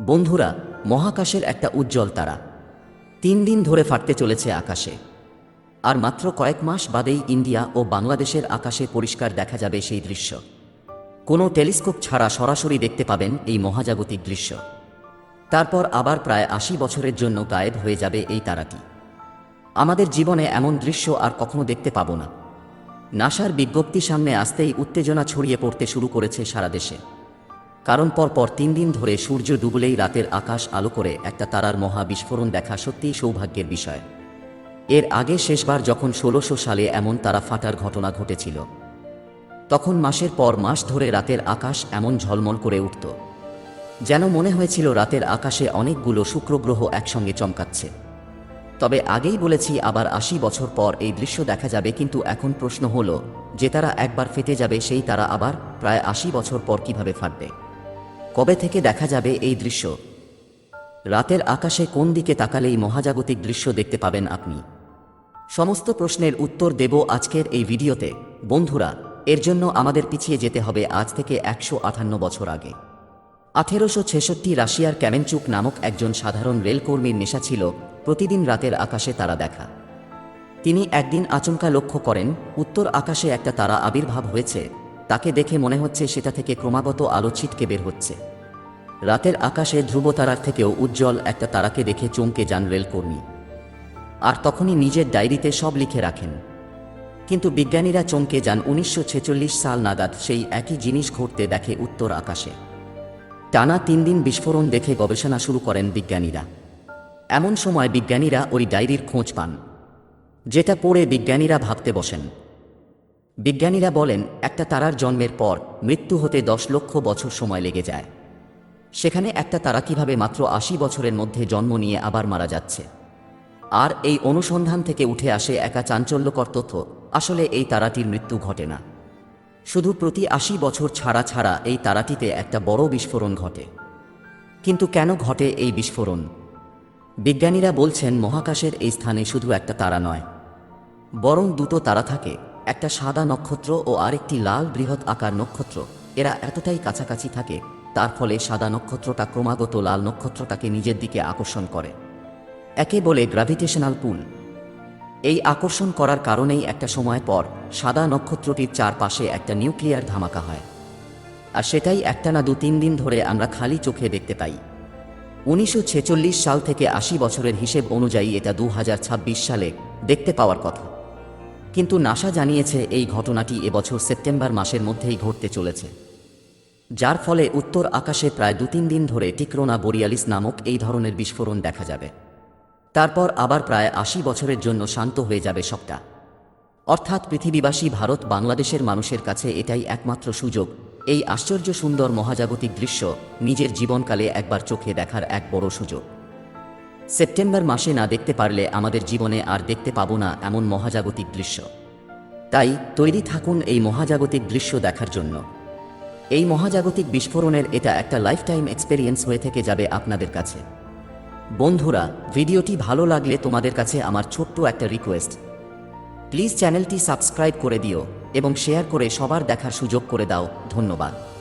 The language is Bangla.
বন্ধুরা, মহাকাশের একটা উজ্জ্বল তারা। তিন দিন ধরে ফাটতে চলেছে আকাশে। আর মাত্র কয়েক মাস বাদেই ইন্ডিয়া ও বাংলাদেশের আকাশে পরিষ্কার দেখা যাবে সেই দৃশ্য। কোনো টেলিস্কোপ ছাড়া সরাসরি দেখতে পাবেন এই মহাজাগতিক দৃশ্য। তারপর আবার প্রায় আশি বছরের জন্য গায়েব হয়ে যাবে এই তারাটি। আমাদের জীবনে এমন দৃশ্য আর কখনো দেখতে পাবো না। নাসার বিজ্ঞপ্তি সামনে আসতেই উত্তেজনা ছড়িয়ে পড়তে শুরু করেছে সারা দেশে। কারণ পরপর তিন দিন ধরে সূর্য ডুবলেই রাতের আকাশ আলো করে একটা তারার মহা বিস্ফোরণ দেখা সত্যিই সৌভাগ্যের বিষয়। এর আগে শেষবার যখন ষোলোশো সালে এমন তারা ফাটার ঘটনা ঘটেছিল। তখন মাসের পর মাস ধরে রাতের আকাশ এমন ঝলমল করে উঠত। যেন মনে হয়েছিল রাতের আকাশে অনেকগুলো শুক্রগ্রহ একসঙ্গে চমকাচ্ছে। তবে আগেই বলেছি আবার আশি বছর পর এই দৃশ্য দেখা যাবে কিন্তু এখন প্রশ্ন হলো, যে তারা একবার ফেটে যাবে সেই তারা আবার প্রায় আশি বছর পর কীভাবে ফাটবে? কবে থেকে দেখা যাবে এই দৃশ্য? রাতের আকাশে কোন দিকে তাকালেই মহাজাগতিক দৃশ্য দেখতে পাবেন আপনি? সমস্ত প্রশ্নের উত্তর দেব আজকের এই ভিডিওতে। বন্ধুরা, এর জন্য আমাদের পিছিয়ে যেতে হবে আজ থেকে একশো আঠান্ন বছর আগে। আঠেরোশো ছেষট্টি রাশিয়ার ক্যামেনচুক নামক একজন সাধারণ রেলকর্মীর নেশা ছিল প্রতিদিন রাতের আকাশে তারা দেখা। তিনি একদিন আচমকা লক্ষ্য করেন, উত্তর আকাশে একটা তারা আবির্ভাব হয়েছে। তাকে দেখে মনে হচ্ছে সেটা থেকে ক্রমাগত আলো ছিটকে বের হচ্ছে। রাতের আকাশে ধ্রুবতারার থেকেও উজ্জ্বল একটা তারাকে দেখে চমকে যান রেলকর্মী। আর তখনই নিজের ডায়েরিতে সব লিখে রাখেন। কিন্তু বিজ্ঞানীরা চমকে যান উনিশশো ছেচল্লিশ সাল নাগাদ সেই একই জিনিস ঘটতে দেখে উত্তর আকাশে। টানা তিন দিন বিস্ফোরণ দেখে গবেষণা শুরু করেন বিজ্ঞানীরা। এমন সময় বিজ্ঞানীরা ওই ডায়েরির খোঁজ পান, যেটা পড়ে বিজ্ঞানীরা ভাবতে বসেন। বিজ্ঞানীরা বলেন, একটা তারার জন্মের পর মৃত্যু হতে দশ লক্ষ বছর সময় লেগে যায়। সেখানে একটা তারা কীভাবে মাত্র আশি বছরের মধ্যে জন্ম নিয়ে আবার মারা যাচ্ছে। আর এই অনুসন্ধান থেকে উঠে আসে একা চাঞ্চল্যকর তথ্য, আসলে এই তারাটির মৃত্যু ঘটে না। শুধু প্রতি আশি বছর ছাড়া ছাড়া এই তারাটিতে একটা বড় বিস্ফোরণ ঘটে। কিন্তু কেন ঘটে এই বিস্ফোরণ? বিজ্ঞানীরা বলছেন মহাকাশের এই স্থানে শুধু একটা তারা নয়, বরং দুটো তারা থাকে, একটা সাদা নক্ষত্র ও আরেকটি লাল বৃহৎ আকার নক্ষত্র। এরা এতটাই কাছাকাছি থাকে তার ফলে সাদা নক্ষত্রটা ক্রমাগত লাল নক্ষত্রটাকে নিজের দিকে আকর্ষণ করে। একে বলে গ্র্যাভিটেশনাল পুল এই আকর্ষণ করার কারণেই একটা সময় পর সাদা নক্ষত্রটির চারপাশে একটা নিউক্লিয়ার ধামাকা হয়। আর সেটাই একটানা দু তিন দিন ধরে আমরা খালি চোখে দেখতে পাই। উনিশশো ছেচল্লিশ সাল থেকে আশি বছরের হিসেব অনুযায়ী এটা দু হাজার ছাব্বিশ সালে দেখতে পাওয়ার কথা। কিন্তু নাসা জানিয়েছে এই ঘটনাটি এবছর সেপ্টেম্বর মাসের মধ্যেই ঘটতে চলেছে। যার ফলে উত্তর আকাশে প্রায় দু তিন দিন ধরে টিক্রোনা বোরিয়ালিস নামক এই ধরনের বিস্ফোরণ দেখা যাবে। তারপর আবার প্রায় আশি বছরের জন্য শান্ত হয়ে যাবে সবটা। অর্থাৎ পৃথিবীবাসী ভারত বাংলাদেশের মানুষের কাছে এটাই একমাত্র সুযোগ, এই আশ্চর্য সুন্দর মহাজাগতিক দৃশ্য নিজের জীবনকালে একবার চোখে দেখার এক বড় সুযোগ। সেপ্টেম্বর মাসে না দেখতে পারলে আমাদের জীবনে আর দেখতে পাবো না এমন মহাজাগতিক দৃশ্য। তাই তৈরি থাকুন এই মহাজাগতিক দৃশ্য দেখার জন্য। এই মহাজাগতিক বিস্ফোরণের এটা একটা লাইফটাইম এক্সপেরিয়েন্স হয়ে থেকে যাবে আপনাদের কাছে। বন্ধুরা, ভিডিওটি ভালো লাগলে তোমাদের কাছে আমার ছোট্ট একটা রিকোয়েস্ট প্লিজ চ্যানেলটি সাবস্ক্রাইব করে দিও এবং শেয়ার করে সবার দেখার সুযোগ করে দাও। ধন্যবাদ।